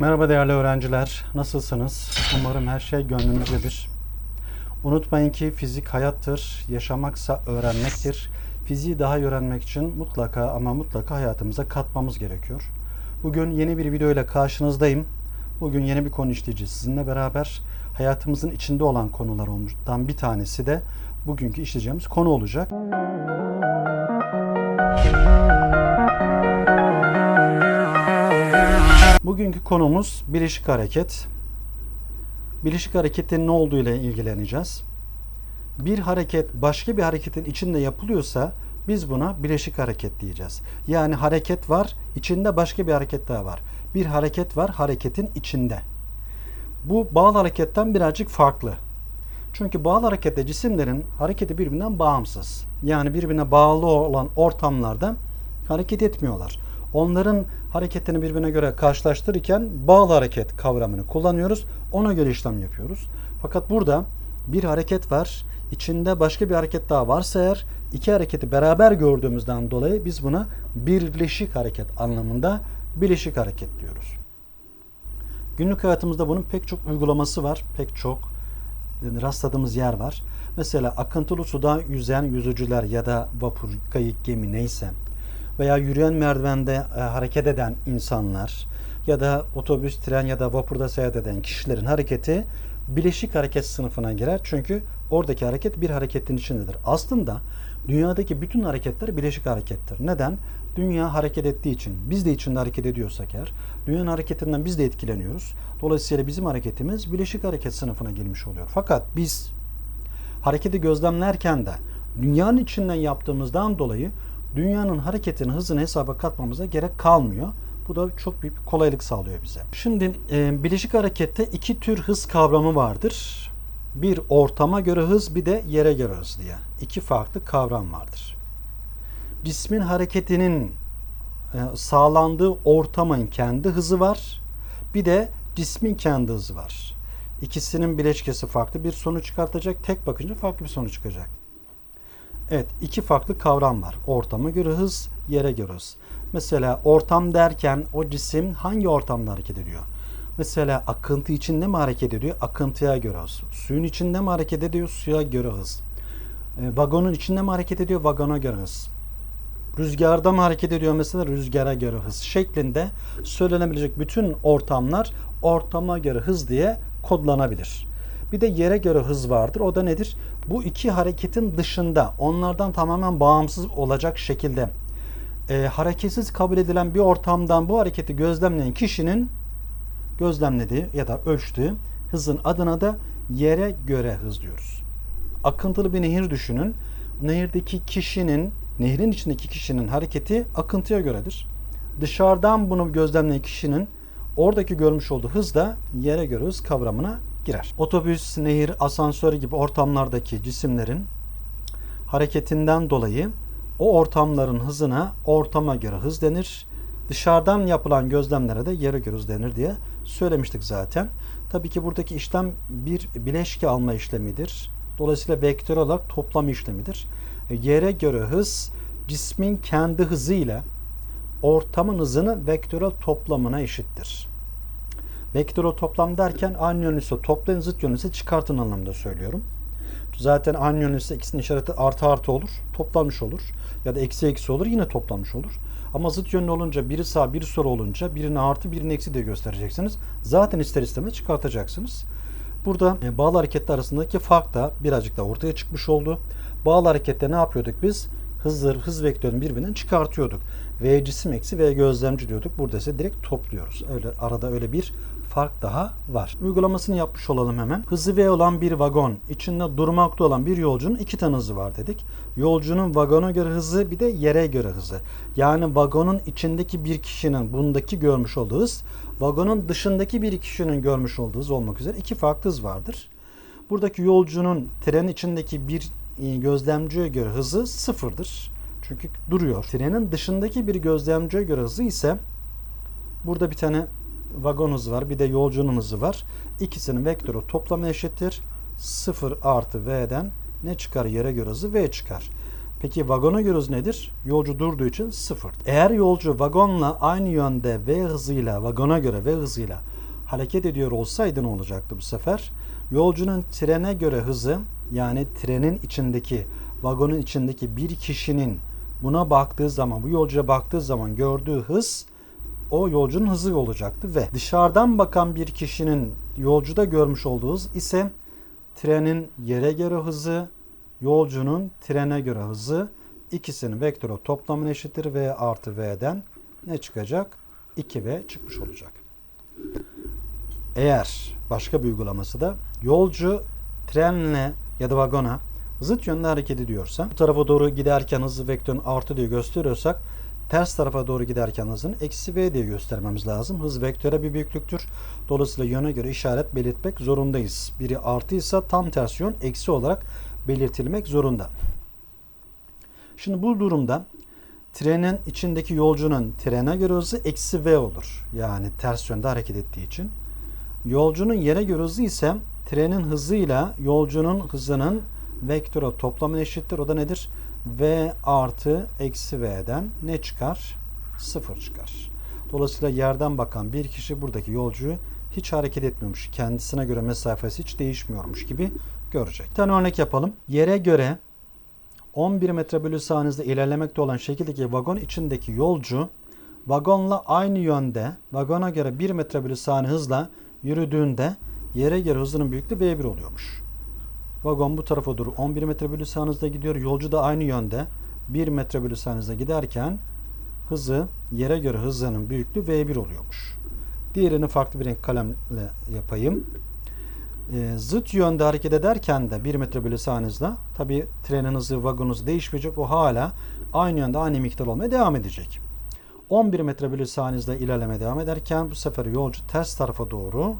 Merhaba değerli öğrenciler. Nasılsınız? Umarım her şey gönlünüzcedir. Unutmayın ki fizik hayattır, yaşamaksa öğrenmektir. Fiziği daha iyi öğrenmek için mutlaka ama mutlaka hayatımıza katmamız gerekiyor. Bugün yeni bir video ile karşınızdayım. Bugün yeni bir konu işleyeceğiz. Sizinle beraber hayatımızın içinde olan konulardan bir tanesi de bugünkü işleyeceğimiz konu olacak. Bugünkü konumuz bileşik hareket. Bileşik hareketin ne olduğu ile ilgileneceğiz. Bir hareket başka bir hareketin içinde yapılıyorsa biz buna bileşik hareket diyeceğiz. Yani hareket var, içinde başka bir hareket daha var. Bir hareket var hareketin içinde. Bu bağlı hareketten birazcık farklı. Çünkü bağlı harekette cisimlerin hareketi birbirinden bağımsız. Yani birbirine bağlı olan ortamlarda hareket etmiyorlar. Onların hareketini birbirine göre karşılaştırırken bağlı hareket kavramını kullanıyoruz. Ona göre işlem yapıyoruz. Fakat burada bir hareket var. İçinde başka bir hareket daha varsa eğer iki hareketi beraber gördüğümüzden dolayı biz buna birleşik hareket anlamında bileşik hareket diyoruz. Günlük hayatımızda bunun pek çok uygulaması var. Pek çok rastladığımız yer var. Mesela akıntılı suda yüzen yüzücüler ya da vapur, kayık, gemi neyse veya yürüyen merdivende e, hareket eden insanlar ya da otobüs, tren ya da vapurda seyahat eden kişilerin hareketi bileşik hareket sınıfına girer. Çünkü oradaki hareket bir hareketin içindedir. Aslında dünyadaki bütün hareketler bileşik harekettir. Neden? Dünya hareket ettiği için, biz de içinde hareket ediyorsak eğer, dünyanın hareketinden biz de etkileniyoruz. Dolayısıyla bizim hareketimiz bileşik hareket sınıfına girmiş oluyor. Fakat biz hareketi gözlemlerken de dünyanın içinden yaptığımızdan dolayı dünyanın hareketinin hızını hesaba katmamıza gerek kalmıyor. Bu da çok büyük bir kolaylık sağlıyor bize. Şimdi e, bileşik harekette iki tür hız kavramı vardır. Bir ortama göre hız bir de yere göre hız diye. İki farklı kavram vardır. Cismin hareketinin e, sağlandığı ortamın kendi hızı var. Bir de cismin kendi hızı var. İkisinin bileşkesi farklı bir sonuç çıkartacak. Tek bakınca farklı bir sonuç çıkacak. Evet, iki farklı kavram var. Ortama göre hız, yere göre hız. Mesela ortam derken o cisim hangi ortamda hareket ediyor? Mesela akıntı içinde mi hareket ediyor? Akıntıya göre hız. Suyun içinde mi hareket ediyor? Suya göre hız. E, vagonun içinde mi hareket ediyor? Vagona göre hız. Rüzgarda mı hareket ediyor mesela? Rüzgara göre hız şeklinde söylenebilecek bütün ortamlar ortama göre hız diye kodlanabilir. Bir de yere göre hız vardır. O da nedir? Bu iki hareketin dışında, onlardan tamamen bağımsız olacak şekilde e, hareketsiz kabul edilen bir ortamdan bu hareketi gözlemleyen kişinin gözlemlediği ya da ölçtüğü hızın adına da yere göre hız diyoruz. Akıntılı bir nehir düşünün. Nehirdeki kişinin, nehrin içindeki kişinin hareketi akıntıya göredir. Dışarıdan bunu gözlemleyen kişinin oradaki görmüş olduğu hız da yere göre hız kavramına girer. Otobüs, nehir, asansör gibi ortamlardaki cisimlerin hareketinden dolayı o ortamların hızına ortama göre hız denir. Dışarıdan yapılan gözlemlere de yere göre hız denir diye söylemiştik zaten. Tabii ki buradaki işlem bir bileşke alma işlemidir. Dolayısıyla vektör olarak toplam işlemidir. E, yere göre hız cismin kendi hızıyla ortamın hızını vektörel toplamına eşittir. Vektörel toplam derken aynı yönlüse toplayın, zıt yönlüse çıkartın anlamında söylüyorum. Zaten aynı yönlüse ikisinin işareti artı artı olur, toplanmış olur. Ya da eksi eksi olur, yine toplanmış olur. Ama zıt yönlü olunca biri sağ, biri sol olunca birini artı, birini eksi diye göstereceksiniz. Zaten ister istemez çıkartacaksınız. Burada e, bağlı hareketler arasındaki fark da birazcık da ortaya çıkmış oldu. Bağlı harekette ne yapıyorduk biz? Hızdır, hız vektörünü birbirinden çıkartıyorduk. V cisim eksi V gözlemci diyorduk. Burada ise direkt topluyoruz. Öyle arada öyle bir fark daha var. Uygulamasını yapmış olalım hemen. Hızı V olan bir vagon, içinde durmakta olan bir yolcunun iki tane hızı var dedik. Yolcunun vagona göre hızı bir de yere göre hızı. Yani vagonun içindeki bir kişinin bundaki görmüş olduğu hız, vagonun dışındaki bir kişinin görmüş olduğu hız olmak üzere iki farklı hız vardır. Buradaki yolcunun trenin içindeki bir e, gözlemciye göre hızı sıfırdır. Çünkü duruyor. Trenin dışındaki bir gözlemciye göre hızı ise burada bir tane vagon var. Bir de yolcunun var. İkisinin vektörü toplamı eşittir. 0 artı V'den ne çıkar? Yere göre hızı V çıkar. Peki vagona göre hız nedir? Yolcu durduğu için 0. Eğer yolcu vagonla aynı yönde V hızıyla, vagona göre V hızıyla hareket ediyor olsaydı ne olacaktı bu sefer? Yolcunun trene göre hızı yani trenin içindeki vagonun içindeki bir kişinin buna baktığı zaman bu yolcuya baktığı zaman gördüğü hız o yolcunun hızı olacaktı ve dışarıdan bakan bir kişinin yolcuda görmüş olduğu hız ise trenin yere göre hızı, yolcunun trene göre hızı ikisinin vektörü toplamına eşittir v artı v'den ne çıkacak? 2v çıkmış olacak. Eğer başka bir uygulaması da yolcu trenle ya da vagona zıt yönde hareket ediyorsa bu tarafa doğru giderken hızı vektörün artı diye gösteriyorsak ters tarafa doğru giderken hızını eksi v diye göstermemiz lazım. Hız vektöre bir büyüklüktür. Dolayısıyla yöne göre işaret belirtmek zorundayız. Biri artıysa tam ters yön eksi olarak belirtilmek zorunda. Şimdi bu durumda trenin içindeki yolcunun trene göre hızı eksi v olur. Yani ters yönde hareket ettiği için. Yolcunun yere göre hızı ise trenin hızıyla yolcunun hızının vektörü toplamına eşittir. O da nedir? V artı eksi v'den ne çıkar? Sıfır çıkar. Dolayısıyla yerden bakan bir kişi buradaki yolcuyu hiç hareket etmiyormuş. Kendisine göre mesafesi hiç değişmiyormuş gibi görecek. Bir tane örnek yapalım. Yere göre 11 metre bölü saniyede ilerlemekte olan şekildeki vagon içindeki yolcu vagonla aynı yönde vagona göre 1 metre bölü saniye hızla yürüdüğünde yere göre hızının büyüklüğü V1 oluyormuş. Vagon bu tarafa doğru 11 metre bölü saniyede gidiyor. Yolcu da aynı yönde 1 metre bölü saniyede giderken hızı yere göre hızının büyüklüğü V1 oluyormuş. Diğerini farklı bir renk kalemle yapayım. E, zıt yönde hareket ederken de 1 metre bölü saniyede tabi trenin hızı vagon hızı değişmeyecek. O hala aynı yönde aynı miktar olmaya devam edecek. 11 metre bölü saniyede ilerleme devam ederken bu sefer yolcu ters tarafa doğru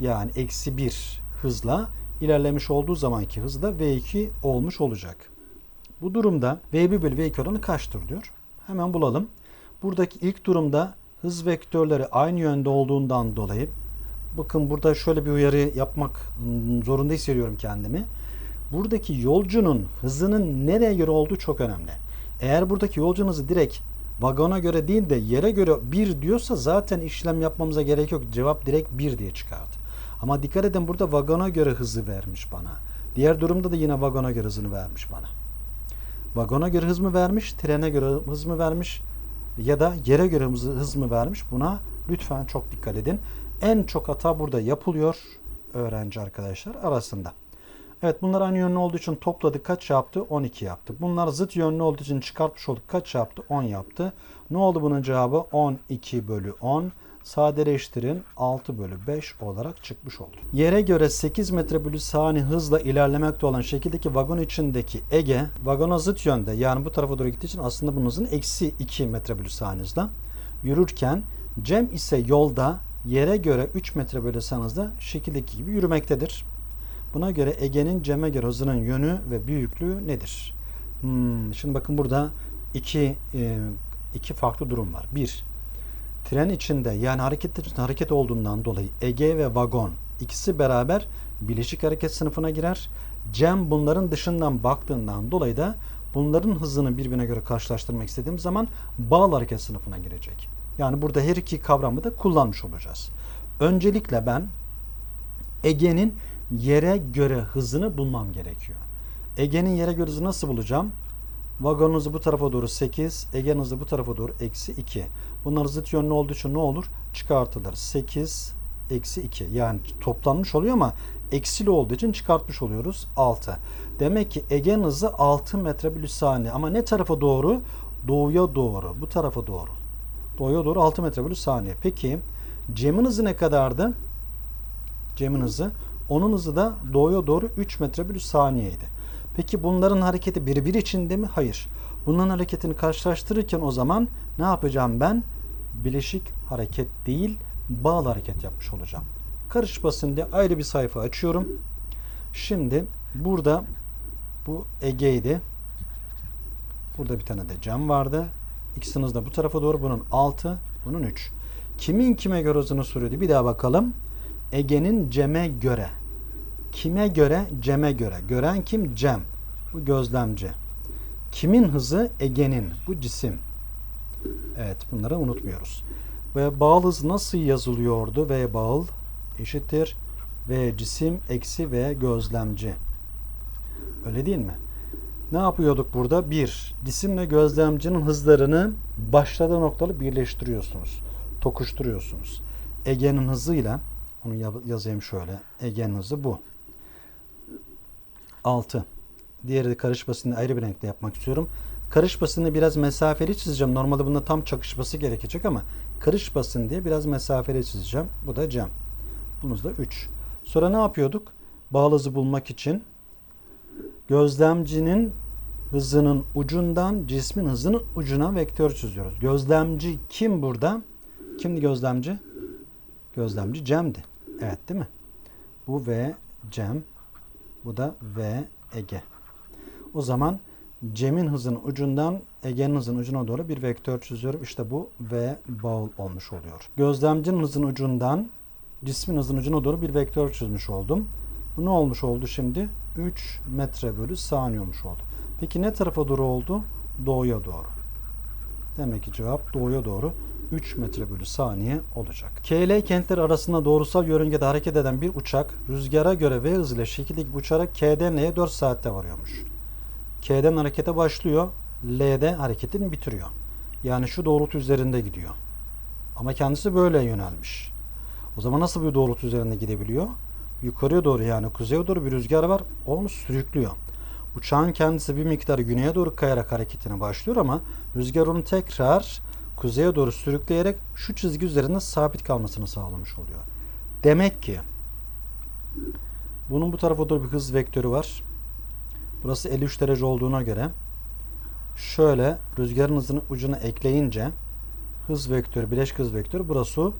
yani eksi 1 hızla ilerlemiş olduğu zamanki hızı da V2 olmuş olacak. Bu durumda V1 bölü V2 oranı kaçtır diyor. Hemen bulalım. Buradaki ilk durumda hız vektörleri aynı yönde olduğundan dolayı bakın burada şöyle bir uyarı yapmak zorunda hissediyorum kendimi. Buradaki yolcunun hızının nereye göre olduğu çok önemli. Eğer buradaki yolcunun hızı direkt vagona göre değil de yere göre 1 diyorsa zaten işlem yapmamıza gerek yok. Cevap direkt 1 diye çıkardı. Ama dikkat edin burada vagona göre hızı vermiş bana. Diğer durumda da yine vagona göre hızını vermiş bana. Vagona göre hız mı vermiş, trene göre hız mı vermiş ya da yere göre hız mı vermiş buna lütfen çok dikkat edin. En çok hata burada yapılıyor öğrenci arkadaşlar arasında. Evet bunlar aynı yönlü olduğu için topladık kaç yaptı? 12 yaptı. Bunlar zıt yönlü olduğu için çıkartmış olduk kaç yaptı? 10 yaptı. Ne oldu bunun cevabı? 12 bölü 10 sadeleştirin 6 bölü 5 olarak çıkmış oldu. Yere göre 8 metre bölü saniye hızla ilerlemekte olan şekildeki vagon içindeki Ege vagona zıt yönde yani bu tarafa doğru gittiği için aslında bunun hızını eksi 2 metre bölü saniye hızla yürürken Cem ise yolda yere göre 3 metre bölü saniye hızla şekildeki gibi yürümektedir. Buna göre Ege'nin Cem'e göre hızının yönü ve büyüklüğü nedir? Hmm, şimdi bakın burada iki, e, iki farklı durum var. Bir, tren içinde yani hareket hareket olduğundan dolayı Ege ve vagon ikisi beraber bileşik hareket sınıfına girer. Cem bunların dışından baktığından dolayı da bunların hızını birbirine göre karşılaştırmak istediğim zaman bağlı hareket sınıfına girecek. Yani burada her iki kavramı da kullanmış olacağız. Öncelikle ben Ege'nin yere göre hızını bulmam gerekiyor. Ege'nin yere göre hızını nasıl bulacağım? Vagon hızı bu tarafa doğru 8, Ege'nin hızı bu tarafa doğru eksi 2. Bunlar zıt yönlü olduğu için ne olur? Çıkartılır. 8 eksi 2. Yani toplanmış oluyor ama eksili olduğu için çıkartmış oluyoruz. 6. Demek ki Ege'nin hızı 6 metre bölü saniye. Ama ne tarafa doğru? Doğuya doğru. Bu tarafa doğru. Doğuya doğru 6 metre bölü saniye. Peki Cem'in hızı ne kadardı? Cem'in hızı. Onun hızı da doğuya doğru 3 metre bölü saniyeydi. Peki bunların hareketi birbir içinde mi? Hayır. Bunların hareketini karşılaştırırken o zaman ne yapacağım ben? Bileşik hareket değil, bağlı hareket yapmış olacağım. Karışmasın diye ayrı bir sayfa açıyorum. Şimdi burada bu Ege'ydi. Burada bir tane de cam vardı. İkisiniz de bu tarafa doğru. Bunun 6, bunun 3. Kimin kime göre hızını soruyordu? Bir daha bakalım. Ege'nin Cem'e göre. Kime göre? Cem'e göre. Gören kim? Cem. Bu gözlemci. Kimin hızı? Ege'nin. Bu cisim. Evet bunları unutmuyoruz. Ve bağıl hız nasıl yazılıyordu? V bağıl eşittir V cisim eksi V gözlemci. Öyle değil mi? Ne yapıyorduk burada? Bir, cisimle gözlemcinin hızlarını başladığı noktalı birleştiriyorsunuz. Tokuşturuyorsunuz. Ege'nin hızıyla onu yazayım şöyle. Ege'nin hızı bu. 6. Diğeri de karış basını ayrı bir renkle yapmak istiyorum. Karış basını biraz mesafeli çizeceğim. Normalde bunda tam çakışması gerekecek ama karış basın diye biraz mesafeli çizeceğim. Bu da cam. Bunuz da 3. Sonra ne yapıyorduk? Bağlı hızı bulmak için gözlemcinin hızının ucundan cismin hızının ucuna vektör çiziyoruz. Gözlemci kim burada? Kimdi gözlemci? Gözlemci Cem'di. Evet değil mi? Bu V Cem. Bu da V Ege. O zaman Cem'in hızının ucundan Ege'nin hızının ucuna doğru bir vektör çiziyorum. İşte bu V bağıl olmuş oluyor. Gözlemcinin hızının ucundan cismin hızının ucuna doğru bir vektör çizmiş oldum. Bu ne olmuş oldu şimdi? 3 metre bölü saniye olmuş oldu. Peki ne tarafa doğru oldu? Doğuya doğru. Demek ki cevap doğuya doğru 3 metre bölü saniye olacak. KL kentler arasında doğrusal yörüngede hareket eden bir uçak rüzgara göre V hızıyla şekildeki uçarak K'den L'ye 4 saatte varıyormuş. K'den harekete başlıyor, L'de hareketini bitiriyor. Yani şu doğrultu üzerinde gidiyor. Ama kendisi böyle yönelmiş. O zaman nasıl bir doğrultu üzerinde gidebiliyor? Yukarıya doğru yani kuzeye doğru bir rüzgar var. Onu sürüklüyor. Uçağın kendisi bir miktar güneye doğru kayarak hareketine başlıyor ama rüzgar onu tekrar kuzeye doğru sürükleyerek şu çizgi üzerinde sabit kalmasını sağlamış oluyor. Demek ki bunun bu tarafa doğru bir hız vektörü var. Burası 53 derece olduğuna göre şöyle rüzgarın hızını ucuna ekleyince hız vektörü, bileşik hız vektörü burası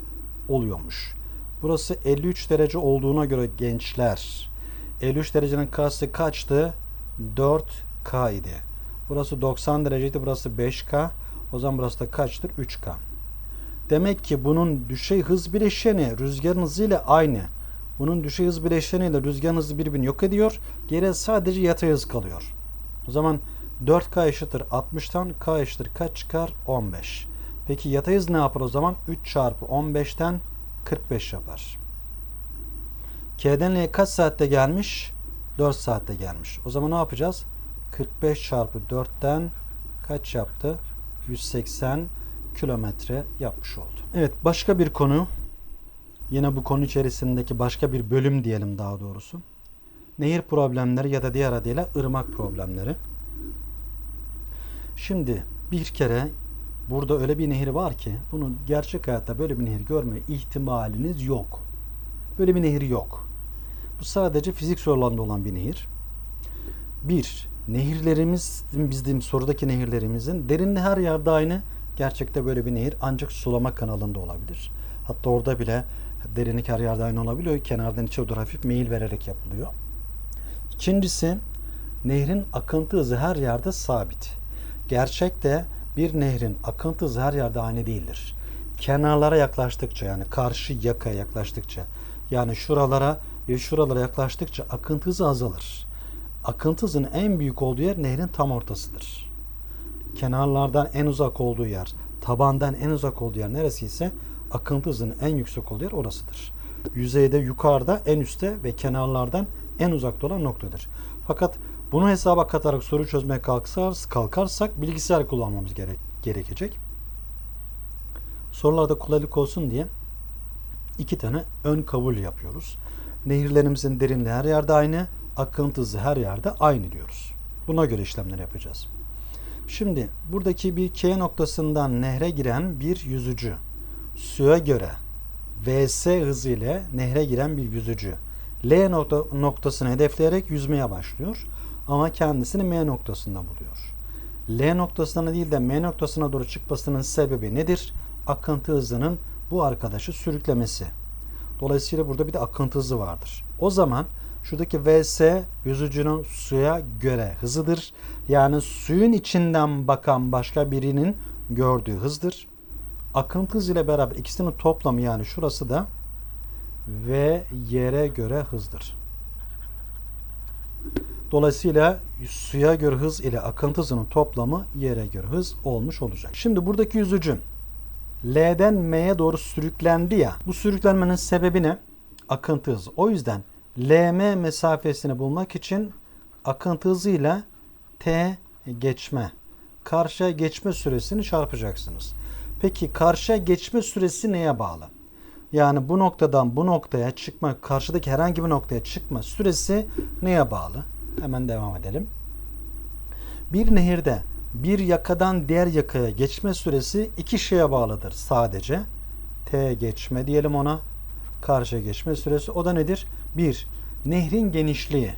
oluyormuş. Burası 53 derece olduğuna göre gençler 53 derecenin karşısı kaçtı? 4K idi. Burası 90 dereceydi. Burası 5K. O zaman burası da kaçtır? 3K. Demek ki bunun düşey hız bileşeni rüzgarın hızıyla aynı. Bunun düşey hız bileşeniyle rüzgarın hızı birbirini yok ediyor. Geriye sadece yatay hız kalıyor. O zaman 4K eşittir 60'tan K eşittir kaç çıkar? 15. Peki yatay hız ne yapar o zaman? 3 çarpı 15'ten 45 yapar. K'den L'ye kaç saatte gelmiş? 4 saatte gelmiş. O zaman ne yapacağız? 45 çarpı 4'ten kaç yaptı? 180 kilometre yapmış oldu. Evet başka bir konu. Yine bu konu içerisindeki başka bir bölüm diyelim daha doğrusu. Nehir problemleri ya da diğer adıyla ırmak problemleri. Şimdi bir kere burada öyle bir nehir var ki bunun gerçek hayatta böyle bir nehir görme ihtimaliniz yok. Böyle bir nehir yok. Bu sadece fizik alanda olan bir nehir. Bir, nehirlerimiz, bizim sorudaki nehirlerimizin derinliği her yerde aynı. Gerçekte böyle bir nehir ancak sulama kanalında olabilir. Hatta orada bile derinlik her yerde aynı olabiliyor. Kenardan içe doğru hafif meyil vererek yapılıyor. İkincisi, nehrin akıntı hızı her yerde sabit. Gerçekte bir nehrin akıntı hızı her yerde aynı değildir. Kenarlara yaklaştıkça yani karşı yakaya yaklaştıkça yani şuralara ve şuralara yaklaştıkça akıntı hızı azalır. Akıntı hızının en büyük olduğu yer nehrin tam ortasıdır. Kenarlardan en uzak olduğu yer, tabandan en uzak olduğu yer neresi ise akıntı hızının en yüksek olduğu yer orasıdır. Yüzeyde yukarıda en üstte ve kenarlardan en uzakta olan noktadır. Fakat bunu hesaba katarak soru çözmeye kalkarsak, kalkarsak bilgisayar kullanmamız gerek, gerekecek. Sorularda kolaylık olsun diye iki tane ön kabul yapıyoruz. Nehirlerimizin derinliği her yerde aynı, akıntı hızı her yerde aynı diyoruz. Buna göre işlemler yapacağız. Şimdi buradaki bir K noktasından nehre giren bir yüzücü suya göre VS hızı ile nehre giren bir yüzücü L nokta, noktasını hedefleyerek yüzmeye başlıyor ama kendisini M noktasında buluyor. L noktasına değil de M noktasına doğru çıkmasının sebebi nedir? Akıntı hızının bu arkadaşı sürüklemesi. Dolayısıyla burada bir de akıntı hızı vardır. O zaman şuradaki Vs yüzücünün suya göre hızıdır. Yani suyun içinden bakan başka birinin gördüğü hızdır. Akıntı hızı ile beraber ikisinin toplamı yani şurası da V yere göre hızdır. Dolayısıyla suya göre hız ile akıntı hızının toplamı yere göre hız olmuş olacak. Şimdi buradaki yüzücü L'den M'ye doğru sürüklendi ya. Bu sürüklenmenin sebebi ne? Akıntı hızı. O yüzden LM mesafesini bulmak için akıntı hızıyla T geçme, karşıya geçme süresini çarpacaksınız. Peki karşıya geçme süresi neye bağlı? Yani bu noktadan bu noktaya çıkma, karşıdaki herhangi bir noktaya çıkma süresi neye bağlı? Hemen devam edelim. Bir nehirde bir yakadan diğer yakaya geçme süresi iki şeye bağlıdır sadece. T geçme diyelim ona. Karşıya geçme süresi. O da nedir? Bir, nehrin genişliği.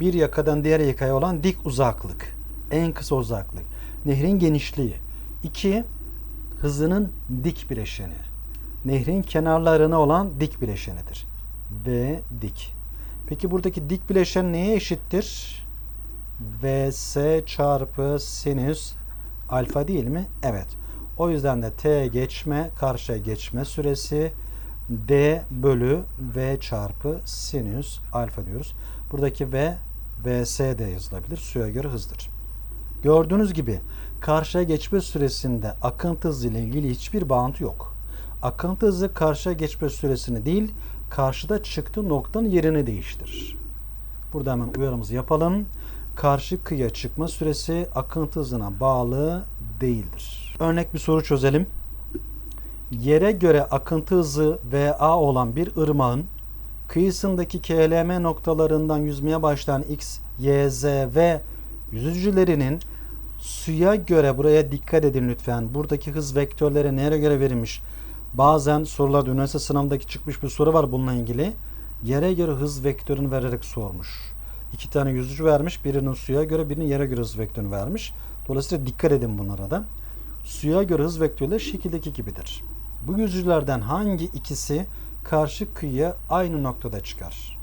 Bir yakadan diğer yakaya olan dik uzaklık. En kısa uzaklık. Nehrin genişliği. İki, hızının dik bileşeni. Nehrin kenarlarına olan dik bileşenidir. V dik. Peki buradaki dik bileşen neye eşittir? Vs çarpı sinüs alfa değil mi? Evet. O yüzden de t geçme karşıya geçme süresi d bölü v çarpı sinüs alfa diyoruz. Buradaki v vs de yazılabilir. Suya göre hızdır. Gördüğünüz gibi karşıya geçme süresinde akıntı hızı ile ilgili hiçbir bağıntı yok. Akıntı hızı karşıya geçme süresini değil, karşıda çıktığı noktanın yerini değiştirir. Burada hemen uyarımızı yapalım. Karşı kıyıya çıkma süresi akıntı hızına bağlı değildir. Örnek bir soru çözelim. Yere göre akıntı hızı VA olan bir ırmağın kıyısındaki KLM noktalarından yüzmeye başlayan X, Y, Z ve yüzücülerinin suya göre buraya dikkat edin lütfen. Buradaki hız vektörleri nereye göre verilmiş? Bazen sorularda üniversite sınavındaki çıkmış bir soru var bununla ilgili. Yere göre hız vektörünü vererek sormuş. İki tane yüzücü vermiş. Birinin suya göre birinin yere göre hız vektörünü vermiş. Dolayısıyla dikkat edin bunlara da. Suya göre hız vektörleri şekildeki gibidir. Bu yüzücülerden hangi ikisi karşı kıyıya aynı noktada çıkar?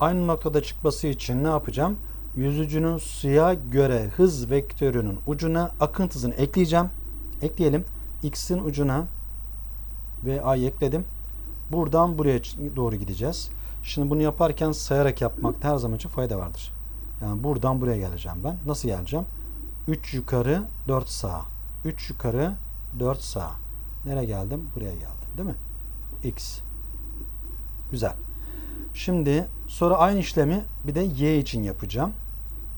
Aynı noktada çıkması için ne yapacağım? Yüzücünün suya göre hız vektörünün ucuna akıntı hızını ekleyeceğim. Ekleyelim. X'in ucuna ve A'yı ekledim. Buradan buraya doğru gideceğiz. Şimdi bunu yaparken sayarak yapmakta her zaman için fayda vardır. Yani buradan buraya geleceğim ben. Nasıl geleceğim? 3 yukarı 4 sağ. 3 yukarı 4 sağ. Nereye geldim? Buraya geldim. Değil mi? X. Güzel. Şimdi sonra aynı işlemi bir de Y için yapacağım.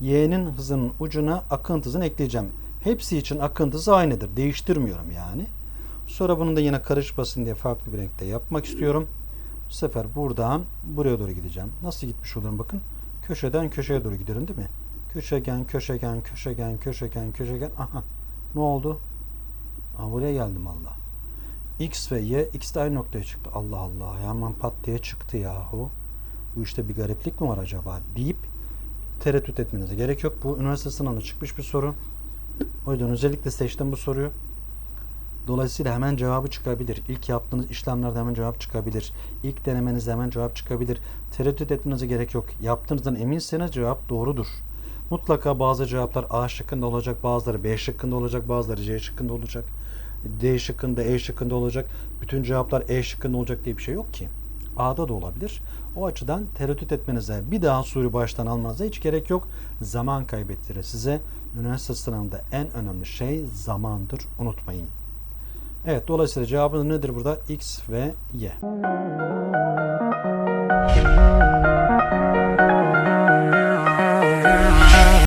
Y'nin hızının ucuna akıntı hızını ekleyeceğim. Hepsi için akıntı hızı aynıdır. Değiştirmiyorum yani. Sonra bunu da yine karışmasın diye farklı bir renkte yapmak istiyorum. Bu sefer buradan buraya doğru gideceğim. Nasıl gitmiş olurum bakın. Köşeden köşeye doğru gidiyorum değil mi? Köşegen, köşegen, köşegen, köşegen, köşegen. Aha. Ne oldu? Aa, buraya geldim Allah. X ve Y X de aynı noktaya çıktı. Allah Allah. Hemen pat diye çıktı yahu. Bu işte bir gariplik mi var acaba deyip tereddüt etmenize gerek yok. Bu üniversite sınavına çıkmış bir soru. O yüzden özellikle seçtim bu soruyu. Dolayısıyla hemen cevabı çıkabilir. İlk yaptığınız işlemlerde hemen cevap çıkabilir. İlk denemenizde hemen cevap çıkabilir. Tereddüt etmenize gerek yok. Yaptığınızdan eminseniz cevap doğrudur. Mutlaka bazı cevaplar A şıkkında olacak, bazıları B şıkkında olacak, bazıları C şıkkında olacak. D şıkkında, E şıkkında olacak. Bütün cevaplar E şıkkında olacak diye bir şey yok ki. A'da da olabilir. O açıdan tereddüt etmenize, bir daha soruyu baştan almanıza hiç gerek yok. Zaman kaybettirir size. Üniversite sınavında en önemli şey zamandır. Unutmayın. Evet dolayısıyla cevabımız nedir burada? X ve Y.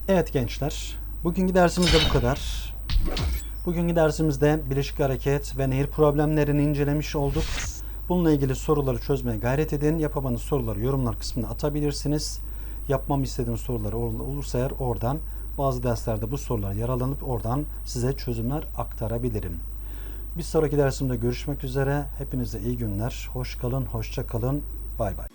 Evet gençler. Bugünkü dersimiz de bu kadar. Bugünkü dersimizde bileşik hareket ve nehir problemlerini incelemiş olduk. Bununla ilgili soruları çözmeye gayret edin. Yapamadığınız soruları yorumlar kısmına atabilirsiniz. Yapmam istediğiniz sorular olursa eğer oradan bazı derslerde bu sorular yaralanıp oradan size çözümler aktarabilirim. Bir sonraki dersimde görüşmek üzere. Hepinize iyi günler. Hoş kalın, hoşça kalın. Bay bay.